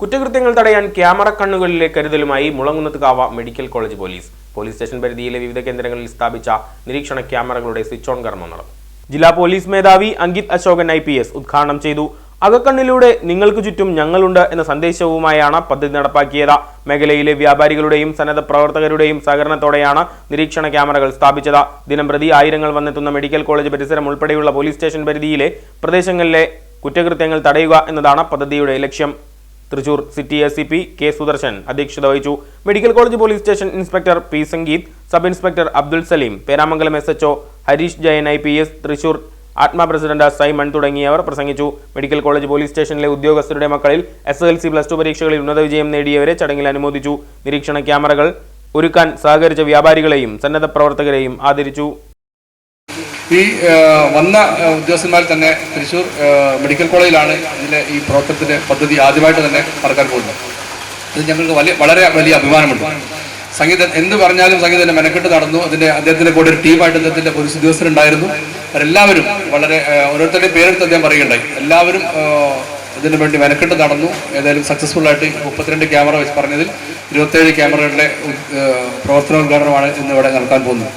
കുറ്റകൃത്യങ്ങൾ തടയാൻ ക്യാമറ കണ്ണുകളിലെ കരുതലുമായി Mulankunnathukavu medical college police. Police station പരിധിയിലെ വിവിധ കേന്ദ്രങ്ങളിൽ സ്ഥാപിച്ച നിരീക്ഷണ ക്യാമറകളുടെ സ്വിച്ച് ഓൺ കർമ്മം നടന്നു. ജില്ലാ പോലീസ് മേധാവി Ankit Ashokan I P S ഉദ്ഘാടനം ചെയ്തു. അകക്കണ്ണിലൂടെ നിങ്ങൾക്ക് ചുറ്റും ഞങ്ങളുണ്ട് എന്ന സന്ദേശവുമായാണ് പദ്ധതി നടപ്പാക്കിയത്. മേഖലയിലെ വ്യാപാരികളുടെയും സന്നദ്ധ പ്രവർത്തകരുടെയും സഹകരണത്തോടെയാണ് നിരീക്ഷണ ക്യാമറകൾ സ്ഥാപിച്ചത്. ദിനംപ്രതി ആയിരങ്ങൾ വന്നെത്തുന്ന മെഡിക്കൽ കോളേജ് പരിസരം ഉൾപ്പെടെയുള്ള പോലീസ് സ്റ്റേഷൻ പരിധിയിലെ പ്രദേശങ്ങളിലെ കുറ്റകൃത്യങ്ങൾ തടയുക എന്നതാണ് പദ്ധതിയുടെ ലക്ഷ്യം. Thrissur city S C P K Sudarshan അധ്യക്ഷത വഹിച്ചു. Medical college police station inspector P Sangeeth sub inspector Abdul Saleem Peramangalam S H O Harish Jayan I P S Thrissur Atma president Simon തുടങ്ങിയവർ പ്രസംഗിച്ചു. Medical college police സ്റ്റേഷനിലെ ഉദ്യോഗസ്ഥരുടെ മക്കളിൽ S L C plus two പരീക്ഷകളിൽ ഉന്നത വിജയം നേടിയവരെ ചടങ്ങിൽ അനുമോദിച്ചു. നിരീക്ഷണ ക്യാമറകൾ ഒരുക്കാൻ സഹകരിച്ച വ്യാപാരികളെയും സന്നദ്ധ പ്രവർത്തകരെയും ആദരിച്ചു. ഈ വന്ന ഉദ്യോഗസ്ഥന്മാരിൽ തന്നെ തൃശ്ശൂർ മെഡിക്കൽ കോളേജിലാണ് ഇതിലെ ഈ പ്രവർത്തനത്തിന്റെ പദ്ധതി ആദ്യമായിട്ട് തന്നെ നടക്കാൻ പോകുന്നത്. അത് ഞങ്ങൾക്ക് വലിയ വളരെ വലിയ അഭിമാനമുണ്ട്. സംഗീത എന്ത് പറഞ്ഞാലും സംഗീതം മെനക്കെട്ട് നടന്നു. അതിന്റെ അദ്ദേഹത്തിന്റെ കൂടെ ഒരു ടീമായിട്ട് അദ്ദേഹത്തിന്റെ പോലീസ് ഉദ്യോഗസ്ഥരുണ്ടായിരുന്നു. അവരെല്ലാവരും വളരെ ഓരോരുത്തരുടെയും പേരെടുത്ത് അദ്ദേഹം പറയുകയുണ്ടായി. എല്ലാവരും അതിനു വേണ്ടി മെനക്കെട്ട് നടന്നു. ഏതായാലും സക്സസ്ഫുൾ ആയിട്ട് മുപ്പത്തിരണ്ട് ക്യാമറ വെച്ച് പറഞ്ഞതിൽ ഇരുപത്തേഴ് ക്യാമറകളുടെ പ്രവർത്തനോദ്ഘാടനമാണ് ഇന്ന് ഇവിടെ നടക്കാൻ പോകുന്നത്.